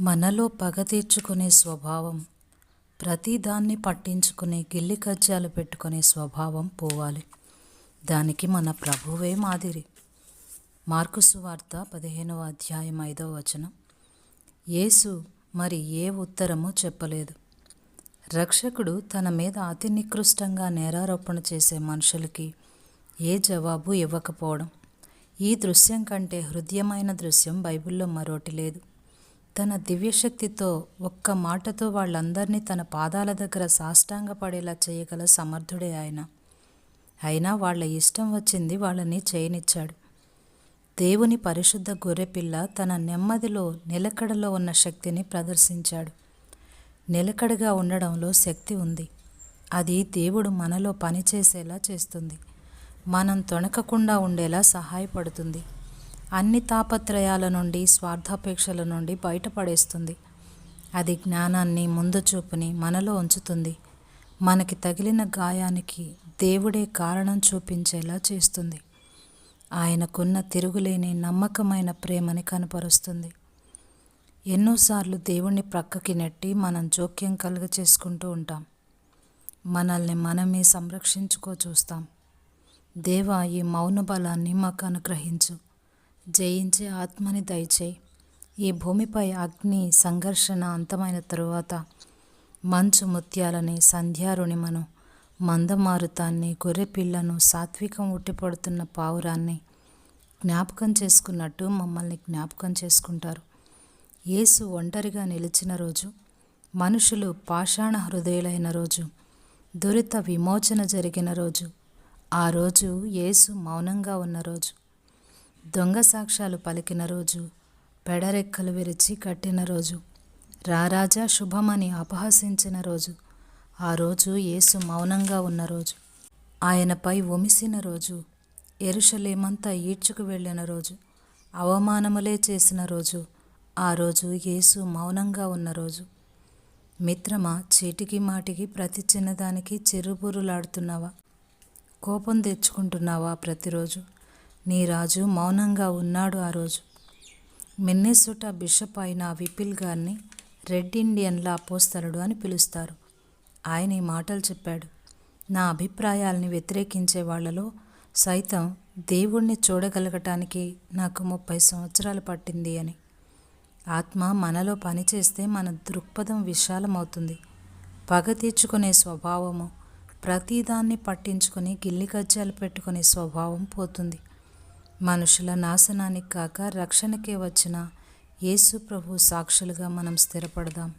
మనలో పగ తీర్చుకునే స్వభావం ప్రతిదాన్ని పట్టించుకునే గిల్లి కజ్జాలు పెట్టుకునే స్వభావం పోవాలి. దానికి మన ప్రభువే మాదిరి. మార్కు సువార్త పదిహేనవ అధ్యాయం ఐదవ వచనం. యేసు మరి ఏ ఉత్తరము చెప్పలేదు. రక్షకుడు తన మీద అతి నికృష్టంగా నేరారోపణ చేసే మనుషులకి ఏ జవాబు ఇవ్వకపోవడం. ఈ దృశ్యం కంటే హృదయమైన దృశ్యం బైబిల్లో మరోటి లేదు. తన దివ్యశక్తితో ఒక్క మాటతో వాళ్ళందరినీ తన పాదాల దగ్గర సాష్టాంగపడేలా చేయగల సమర్థుడే ఆయన. అయినా వాళ్ళ ఇష్టం వచ్చింది వాళ్ళని చేయనిచ్చాడు. దేవుని పరిశుద్ధ గొర్రెపిల్ల తన నెమ్మదిలో నిలకడలో ఉన్న శక్తిని ప్రదర్శించాడు. నిలకడగా ఉండడంలో శక్తి ఉంది. అది దేవుడు మనలో పనిచేసేలా చేస్తుంది. మనం తొణకకుండా ఉండేలా సహాయపడుతుంది. అన్ని తాపత్రయాల నుండి స్వార్థాపేక్షల నుండి బయటపడేస్తుంది. అది జ్ఞానాన్ని ముందు చూపుని మనలో ఉంచుతుంది. మనకి తగిలిన గాయానికి దేవుడే కారణం చూపించేలా చేస్తుంది. ఆయనకున్న తిరుగులేని నమ్మకమైన ప్రేమని కనపరుస్తుంది. ఎన్నోసార్లు దేవుణ్ణి ప్రక్కకి నెట్టి మనం జోక్యం కలుగ చేసుకుంటూ ఉంటాం. మనల్ని మనమే సంరక్షించుకో చూస్తాం. దేవా ఈ మౌన బలాన్ని మాకు అనుగ్రహించు. జయించే ఆత్మని దయచేయి. ఈ భూమిపై అగ్ని సంఘర్షణ అంతమైన తరువాత మంచు ముత్యాలని సంధ్యారుణిమను మందమారుతాన్ని గొర్రెపిల్లను సాత్వికం ఉట్టిపడుతున్న పావురాన్ని జ్ఞాపకం చేసుకున్నట్టు మమ్మల్ని జ్ఞాపకం చేసుకుంటారు. యేసు ఒంటరిగా నిలిచిన రోజు మనుషులు పాషాణ హృదయులైన రోజు దురిత విమోచన జరిగిన రోజు ఆ రోజు యేసు మౌనంగా ఉన్న రోజు. దొంగ సాక్ష్యాలు పలికిన రోజు పెడరెక్కలు విరిచి కట్టిన రోజు రారాజా శుభమని అపహసించిన రోజు ఆ రోజు యేసు మౌనంగా ఉన్న రోజు ఆయనపై ఉమిసిన రోజు ఎరుషలేమంతా ఈడ్చుకు వెళ్ళిన రోజు అవమానములే చేసిన రోజు ఆ రోజు యేసు మౌనంగా ఉన్న రోజు. మిత్రమా చీటికి మాటికి ప్రతి చిన్నదానికి చిరుబురులాడుతున్నావా? కోపం తెచ్చుకుంటున్నావా ప్రతిరోజు? నీ రాజు మౌనంగా ఉన్నాడు ఆ రోజు. మిన్నెసుట బిషప్ అయిన విపిల్ గారిని రెడ్ ఇండియన్ల అపోస్తలుడు అని పిలుస్తారు. ఆయన ఈ మాటలు చెప్పాడు. నా అభిప్రాయాల్ని వ్యతిరేకించే వాళ్ళలో సైతం దేవుణ్ణి చూడగలగటానికి నాకు ముప్పై సంవత్సరాలు పట్టింది అని. ఆత్మ మనలో పనిచేస్తే మన దృక్పథం విశాలమవుతుంది. పగ తీర్చుకునే స్వభావము ప్రతిదాన్ని పట్టించుకొని గిల్లి గజ్జాలు పెట్టుకునే స్వభావం పోతుంది. మనుషుల నాశనానికి కాక రక్షణకే వచ్చిన యేసు ప్రభు సాక్షులుగా మనం స్థిరపడదాం.